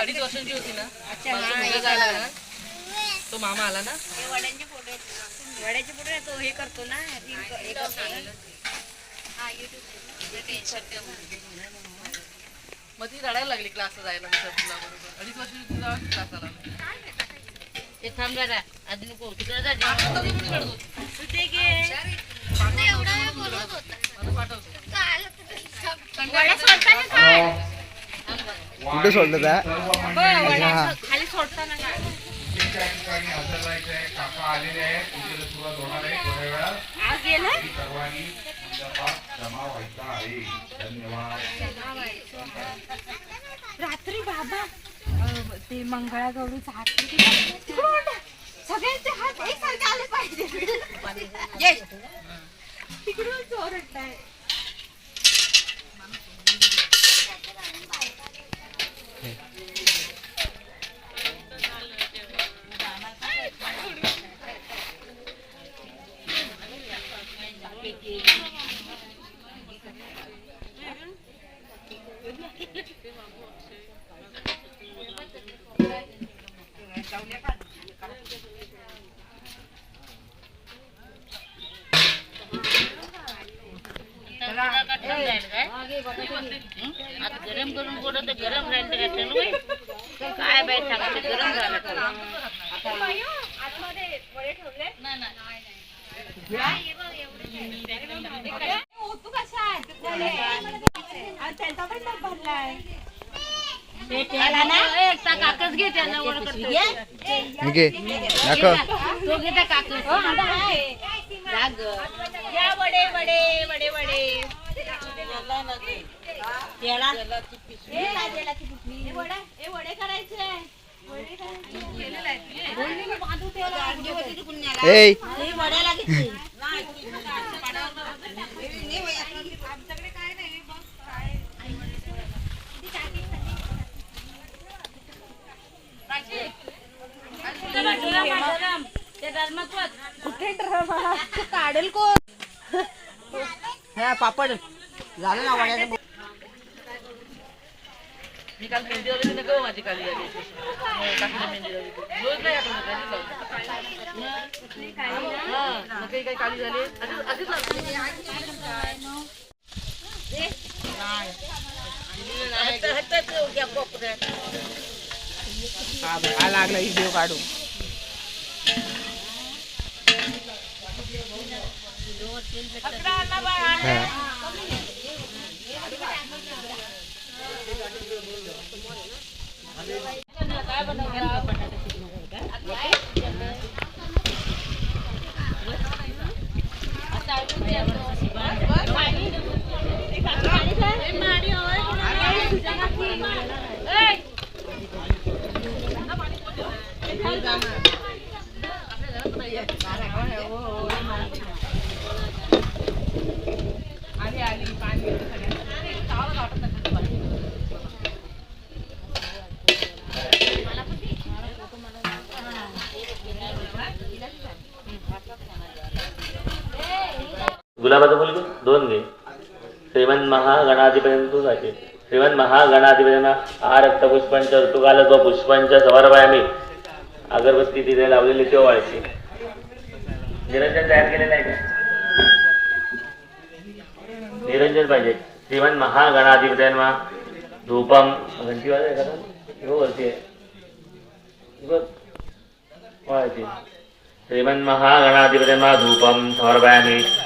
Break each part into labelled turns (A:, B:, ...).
A: अडीच वर्षांची होती ना? माझा मुलगा
B: आला.
A: ना तो मामा आला ना?
B: हे वड्यांचे फोटो. वड्याचे फोटो तो हे करतो ना.
A: मग ती रडायला लागली क्लासला जायला मी तुला बरोबर. अडीच वर्षाची तुझा क्लास आला
C: ते थांब जरा. नको. तिकडे जा
A: होती.
B: तू ते घे.
D: कुठे सोडलं त्या
B: हो, खाली सोडताना काय?
E: त्या ठिकाणी हजर राहायचं आहे काका आलेले आहेत पूजेला सुरुवात होणार आहे थोड्या वेळात
B: आज गेलं?
E: की सर्वांनी मंडपात जमा व्हायचा आहे धन्यवाद
B: रात्री बाबा अं, ते मंगळागौरीचा हात किती तिकडून ओरडा. सगळ्यांचे हात एकसारखे आले पाहिजे ये. तिकडूनच ओरडताय
C: आता गरम करून बोलत तर गरम राहील तर काय? काय बाई सांगायचं गरम राहिलं तर.
B: तू त्यांचा पण भरलाय
C: त्या काकच घे.
D: हे दाखव.
C: तो घे त्या काकच. राग.
B: या वडे वडे वडे हे. हे हे वडे करायचे वडे करायचे. केलेलं आहे. बोलली मी बांधू त्याला.
D: ए
C: हे वड्याला घेतली.
B: आमच्याकडे काय नाही बघ काय
C: ते धर्मात बघ.
B: कुठे काढेल कोण?
F: हा पापड. झालं ना वड्याचं
A: मी काल मेहंदी लावली ना गं माझी काली. आली टाकली मेहंदी लावली रोज नाही. आठवण हा मग काही काही काली झाली.
F: हा लागला व्हिडिओ काढू.
D: हा.
G: गुलाबाचं फुल घे दोन घे. श्रीमंत महागणाधिपती तू जाते श्रीमंत महागणाधिपतींना आ रक्तपुष्पांच ऋतुकालच व पुष्पांच्या समर्पयामी अगरबत्ती तिथे लावलेली तेव्हा वाळची निरंजन तयार केलेलं आहे का? निरंजन पाहिजे. श्रीमंत महागणाधिपत्यांना धूपम घंटी वाजवाय का हो वरती आहे. बघ श्रीमंत श्रीमन् धूपम धूपं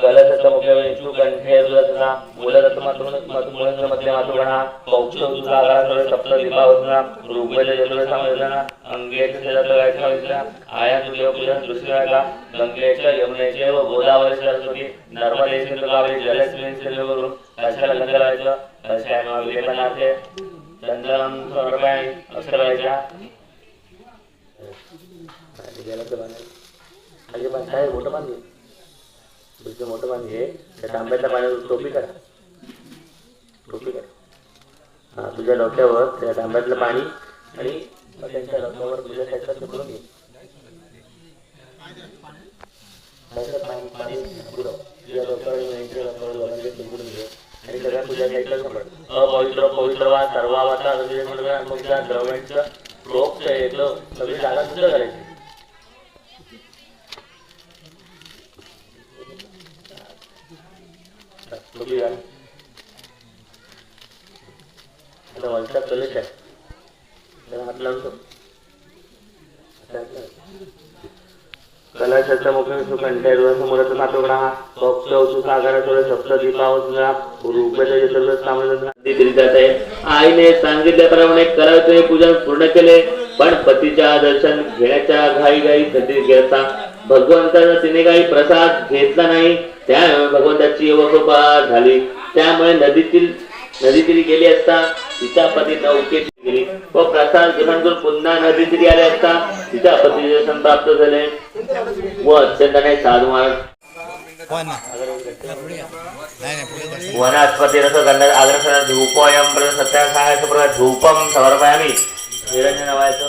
G: बस. कलशमुख्य कंठे दुरसना मूलदत्तमातृ मूलदत्त मध्ये मातृगणा पौक्ष उदाहरण सप्त दीपावसना ऋग्वेद चतुर्सामवेदना अंगेच आया सूर्यपूजन दृश्यका गंगेच्या यमुनेचे व गोदावरी सरस्वती. नर्मदे सिंधुकावे जलस्मिन कशाला लावायचं? कशा काय मोठं तुझं मोठं बांध घे त्या तांब्याच्या पाण्यावर टोपी करा टोपी करा हा, तुझ्या डोक्यावर त्या तांब्यातलं पाणी आणि त्यांच्या डोक्यावर तुझ्या त्याच्यात बुडवून घे. पाणी पाणी बुडव तुझ्या डोक्यावर आणि डोक्यावर दोघांचे घे. आणि सगळ्या तुझ्या साईडला समज अपवित्र पवित्र वा सर्वावाचा द्रव्यांचं प्रोक्त येतं सगळी जागा सुद्धा करायची. टोपी घाल आता वरचा कलश आहे. त्याला हात लावतो. कलशाच्या मुखे सुकंठे समोरच सातोगणा भक्त सुखागाराचोळे सप्त दीपावसना रुपये सर्व सामना दिली जात आहे. आईने सांगितल्याप्रमाणे करायचे पूजन पूर्ण केले. पण पतीच्या दर्शन घेण्याच्या घाई घाई कधी घेता भगवंताचा तिने काही प्रसाद घेतला नाही त्यामुळे भगवंताची कृपा झाली. त्यामुळे नदीतील नदीतीरी गेली असता तिचा पती नौकेत गेली. व प्रसाद ग्रहण करून पुन्हा नदीतीरी आले असता तिच्या पतीचे दर्शन प्राप्त झाले. व अत्यंताने साधू महाराज वनस्पती रस गंध निरंजन व्हायचं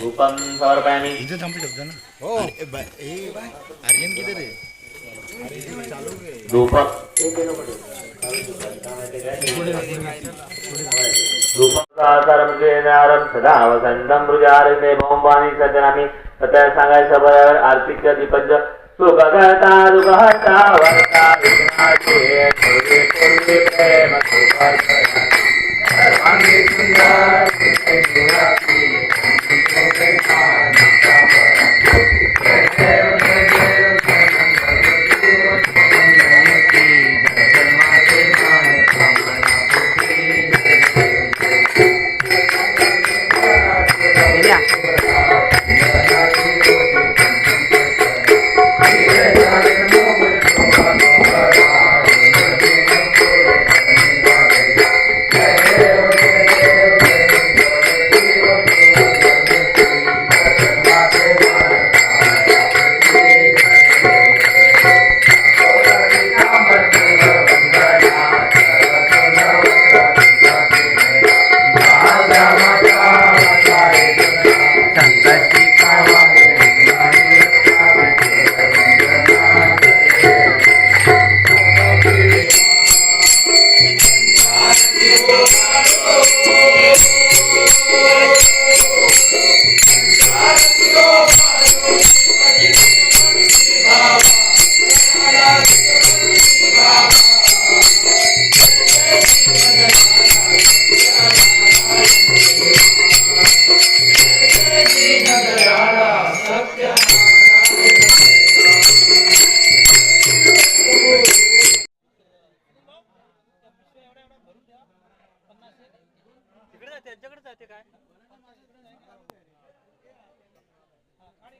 G: रूपम सौ रुपए में इधर कंप्लीट होता ना ओ ए भाई आर्यन किधर है रूपम रूपम केनारम सदा वसंतम मृजारिणे भौमवाणी सजनामि ततः संगाय सभयावर आर्तिक दीपज सुखगता दुखहता वर्ता विनाशे कुर्वे कुर्वे प्रेम सुभर्ता सर्वांगी सुंदर सुंदर Thank you. त्यांच्याकडे जाते काय? आणि